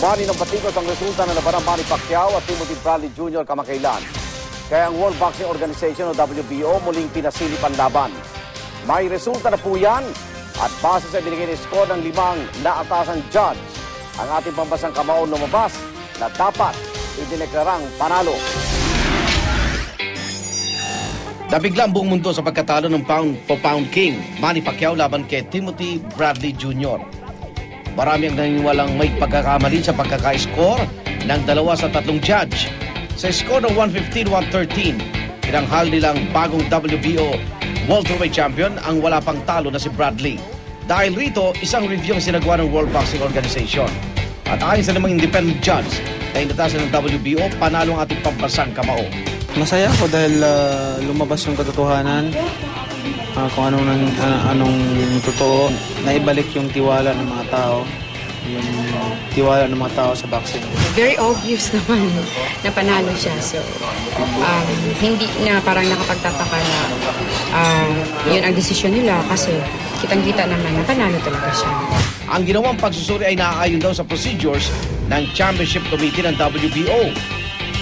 Umani ng batikos ang resulta ng labanang Manny Pacquiao at Timothy Bradley Jr. kamakailan. Kaya ang World Boxing Organization o WBO muling pinasilip ang laban. May resulta na po yan at base sa binigay ni score ng limang naatasang judge, ang ating pambasang kamao lumabas na dapat idineklarang panalo. Nabigla ang buong mundo sa pagkatalo ng pound for pound king, Manny Pacquiao laban kay Timothy Bradley Jr. Marami ang naniniwalang may pagkakamali sa pagkaka-score ng dalawa sa tatlong judge. Sa score ng 115-113, tinanghal nilang bagong WBO welterweight champion ang wala pang talo na si Bradley. Dahil rito, isang review ang sinagawa ng World Boxing Organization. At ayon sa namang independent judge na inatasan ng WBO, panalo ang ating pampasang kamao. Masaya ako dahil ah, lumabas yung katotohanan. Ah, kung anong, nang- ah, anong totoo. Naibalik yung tiwala ng mga tao. Yung tiwala ng mga tao sa boxing. very obvious naman na panalo siya. So, um, hindi na parang nakapagtataka na um, yun ang desisyon nila kasi kitang-kita naman na panalo talaga siya. Ang ginawang pagsusuri ay naaayon daw sa procedures ng Championship Committee ng WBO.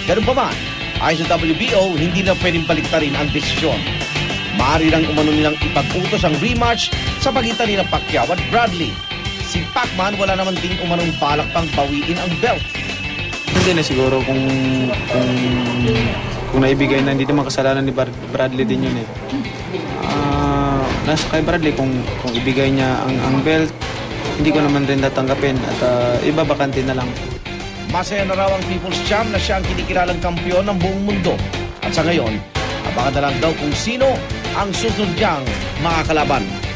Ganun pa man, ayon sa WBO, hindi na pwedeng baliktarin ang desisyon. Maaari lang umano nilang ipag-utos ang rematch sa pagitan ni Pacquiao at Bradley. Si Pacman wala naman din umanong balak pang bawiin ang belt. Hindi na siguro kung kung kung naibigay na hindi naman kasalanan ni Bradley din yun eh. Ah, nasa kay Bradley kung kung ibigay niya ang ang belt, hindi ko naman rin tatanggapin at ah, ibabakante na lang. Masaya na raw ang People's Champ na siya ang kinikilalang kampiyon ng buong mundo. At sa ngayon, na lang daw kung sino ang susunod niyang makakalaban.